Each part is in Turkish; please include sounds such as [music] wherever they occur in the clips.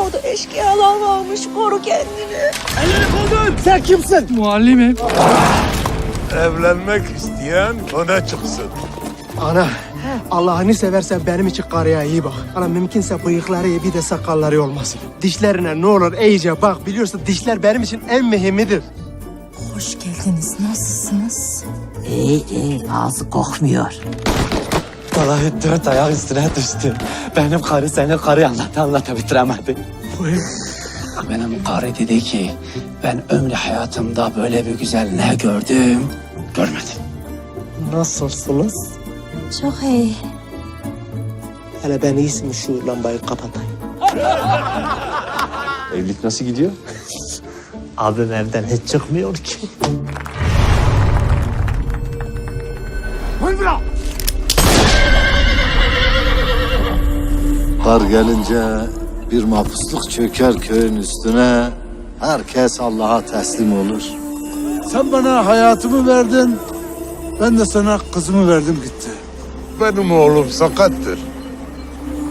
Orada eşkıyalar varmış. Koru kendini. Sen kimsin? Muallimim. Evlenmek isteyen öne çıksın. Ana, Allah'ını seversen benim için karıya iyi bak. Ana mümkünse bıyıkları iyi bir de sakalları olmasın. Dişlerine ne olur iyice bak. Biliyorsun dişler benim için en mühimidir. Hoş geldiniz. Nasılsınız? İyi iyi ağzı kokmuyor. Vallahi dört ayak üstüne düştü. Benim karı senin karıyı anlattı anlata bitiremedi. Benim karı dedi ki ben ömrü hayatımda böyle bir güzel ne gördüm görmedim. Nasılsınız? Çok iyi. Hele ben iyisi şu lambayı kapatayım. [laughs] Evlilik nasıl gidiyor? Abim evden hiç çıkmıyor ki. Kar gelince bir mapusluk çöker köyün üstüne. Herkes Allah'a teslim olur. Sen bana hayatımı verdin. Ben de sana kızımı verdim gitti. Benim oğlum sakattır.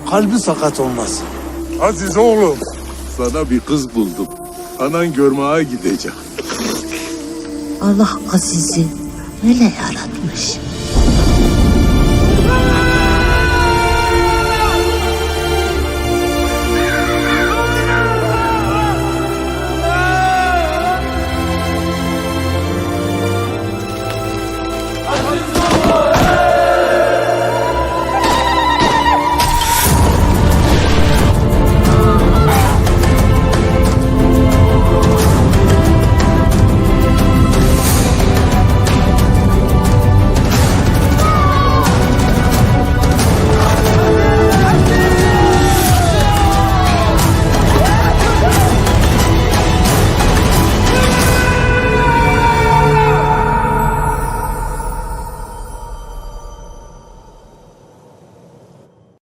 Kalbi sakat olmaz. Aziz oğlum. Sana bir kız buldum. Anan görmeye gidecek. Allah Aziz'i öyle yaratmış.